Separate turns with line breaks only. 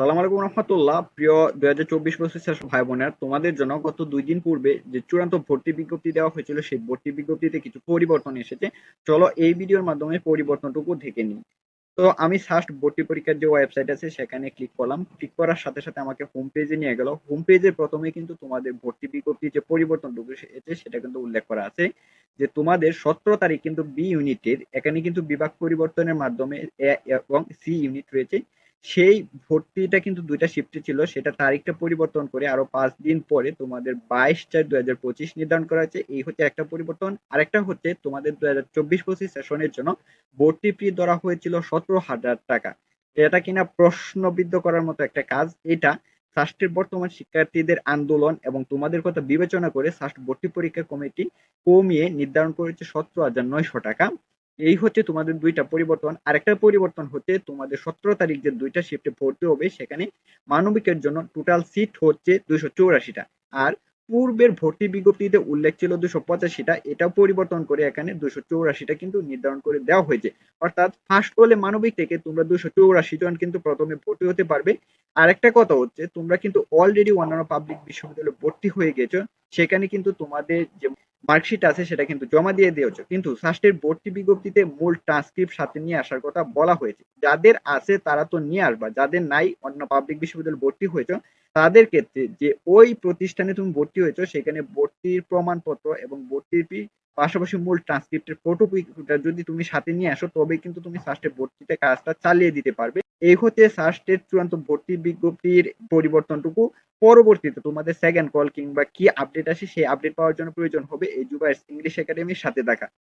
সালাম আলাইকুম রহমতুল্লাহ। প্রিয় দুই হাজার চব্বিশ বছর ভাই বোনের তোমাদের জন্য গত দুই দিন পূর্বে যে চূড়ান্ত ভর্তি বিজ্ঞপ্তি দেওয়া হয়েছিল, সেই ভর্তি বিজ্ঞপ্তিতে কিছু পরিবর্তন এসেছে। চলো এই ভিডিওর মাধ্যমে পরিবর্তনটুকু দেখে নিই। তো আমি ফার্স্ট ভর্তি পরীক্ষার যে ওয়েবসাইট আছে, সেখানে ক্লিক করলাম। ক্লিক করার সাথে সাথে আমাকে হোম পেজে নিয়ে গেল। হোম পেজের প্রথমে কিন্তু তোমাদের ভর্তি বিজ্ঞপ্তি যে পরিবর্তনটুকু এসেছে, সেটা কিন্তু উল্লেখ করা আছে যে তোমাদের সতেরো তারিখ কিন্তু বি ইউনিটের এখানে কিন্তু বিভাগ পরিবর্তনের মাধ্যমে এ এবং সি ইউনিট রয়েছে। সেই ভর্তিটা কিন্তু দুইটা শিফটে ছিল, সেটা তারিখটা পরিবর্তন করে আরও পাঁচ দিন পরে তোমাদের বাইশ চার দুই হাজার পঁচিশ নির্ধারণ করা হয়েছে। এই হচ্ছে একটা পরিবর্তন। আরেকটা হচ্ছে তোমাদের দুই হাজার চব্বিশ পঁচিশ সেশনের জন্য ভর্তি ফি ধরা হয়েছিল সতেরো হাজার টাকা। এটা কিনা প্রশ্নবিদ্ধ করার মতো একটা কাজ। এটা সাস্টের বর্তমান শিক্ষার্থীদের আন্দোলন এবং তোমাদের কথা বিবেচনা করে সাস্ট ভর্তি পরীক্ষা কমিটি কমিয়ে নির্ধারণ করেছে সতেরো হাজার নয়শো টাকা। এই হচ্ছে তোমাদের দুইটা পরিবর্তন। আরেকটা পরিবর্তন হচ্ছে তোমাদের সতেরো তারিখ যে দুইটা শিফটে ভর্তি হবে, সেখানে মানবিকের জন্য টোটাল সিট হচ্ছে দুইশো চৌরাশিটা। আর পূর্বের ভর্তি বিজ্ঞপ্তিতে উল্লেখ ছিল দুশো পঁচাশিটা এটা পরিবর্তন করে এখানে দুশো চৌরাশিটা কিন্তু নির্ধারণ করে দেওয়া হয়েছে। অর্থাৎ ফার্স্ট হলে মানবিক থেকে তোমরা দুশো চৌরাশি জন কিন্তু প্রথমে ভর্তি হতে পারবে। আর একটা কথা হচ্ছে, তোমরা কিন্তু অলরেডি অন্যান্য পাবলিক বিশ্ববিদ্যালয়ে ভর্তি হয়ে গেছো, সেখানে কিন্তু তোমাদের যে মার্কশিট আছে, সেটা কিন্তু জমা দিয়ে দিয়েছ। কিন্তু সাস্টের ভর্তি বিজ্ঞপ্তিতে মূল ট্রান্সক্রিপ্ট সাথে নিয়ে আসার কথা বলা হয়েছে। যাদের আছে, তারা তো নিয়ে আসবা। যাদের নাই, অন্য পাবলিক বিশ্ববিদ্যালয়ে ভর্তি হয়েছ, তাদের ক্ষেত্রে যে ওই প্রতিষ্ঠানে তুমি ভর্তি হয়েছো, সেখানে ভর্তির প্রমাণপত্র এবং ভর্তির ফি পাশাপাশি মূল ট্রান্সক্রিপ্টের ফটোপিটা যদি তুমি সাথে নিয়ে আসো, তবে কিন্তু তুমি সাস্টের ভর্তিতে কাজটা চালিয়ে দিতে পারবে। এই হচ্ছে সাস্টের চূড়ান্ত ভর্তি বিজ্ঞপ্তির পরিবর্তনটুকু। পরবর্তীতে তোমাদের সেকেন্ড কল কিংবা কি আপডেট আসে, সেই আপডেট পাওয়ার জন্য প্রয়োজন হবে এই জুবাইস ইংলিশ একাডেমির সাথে দেখা।